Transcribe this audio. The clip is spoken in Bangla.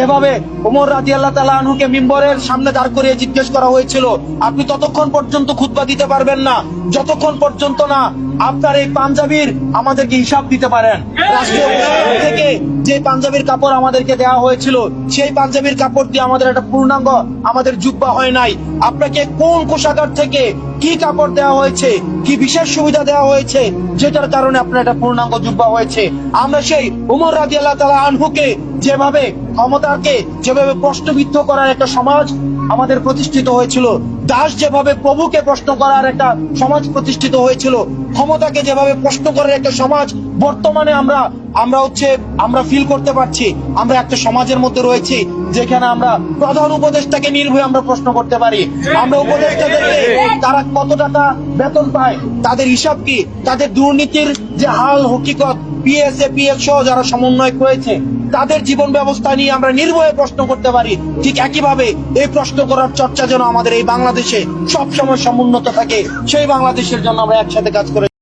যেভাবে ওমর রাজি আল্লাহ তালা আনহুকে মিম্বরের সামনে দাঁড় করিয়ে জিজ্ঞেস করা হয়েছিল আপনি ততক্ষণ পর্যন্ত খুতবা দিতে পারবেন না যতক্ষণ পর্যন্ত না আপনার এই পাঞ্জাবির আমাদেরকে হিসাব দিতে পারেন। রাষ্ট্রীয় থেকে যে পাঞ্জাবির কাপড় আমাদেরকে দেওয়া হয়েছিল, সেই পাঞ্জাবির কাপড় দিয়ে আমাদের একটা পূর্ণাঙ্গ আমাদের জুব্বা হয় নাই। আপনাকে কোন কোষাগার থেকে কি কাপড় দেওয়া হয়েছে, কি বিশেষ সুবিধা দেওয়া হয়েছে, যেটার কারণে আপনার একটা পূর্ণাঙ্গ জুব্বা হয়েছে? আমরা সেই উমর রাজি আল্লাহ তালা আনহুকে যেভাবে ক্ষমতাকে যেভাবে প্রশ্নবিদ্ধ করার একটা সমাজ আমাদের প্রতিষ্ঠিত হয়েছিল, দাস যেভাবে প্রভুকে প্রশ্ন করার একটা সমাজ প্রতিষ্ঠিত হয়েছিল, ক্ষমতাকে যেভাবে প্রশ্ন করার একটা সমাজ বর্তমানে আমরা আমরা হচ্ছে, আমরা ফিল করতে পারছি, আমরা একটা সমাজের মধ্যে রয়েছি, যেখানে আমরা প্রধান উপদেষ্টাকে নির্ভয়ে আমরা প্রশ্ন করতে পারি। আমরা উপদেষ্টাদেরকে তারা কত টাকা বেতন পায়, তাদের হিসাব কি, তাদের দুর্নীতির যে হাল, হকিকত পিএসএ পিএস সহ যারা সমন্বয় করেছে, তাদের জীবন ব্যবস্থা নিয়ে আমরা নির্ভয়ে প্রশ্ন করতে পারি। ঠিক একইভাবে এই প্রশ্ন করার চর্চা যেন আমাদের এই বাংলাদেশে সবসময় সমুন্নত থাকে, সেই বাংলাদেশের জন্য আমরা একসাথে কাজ করে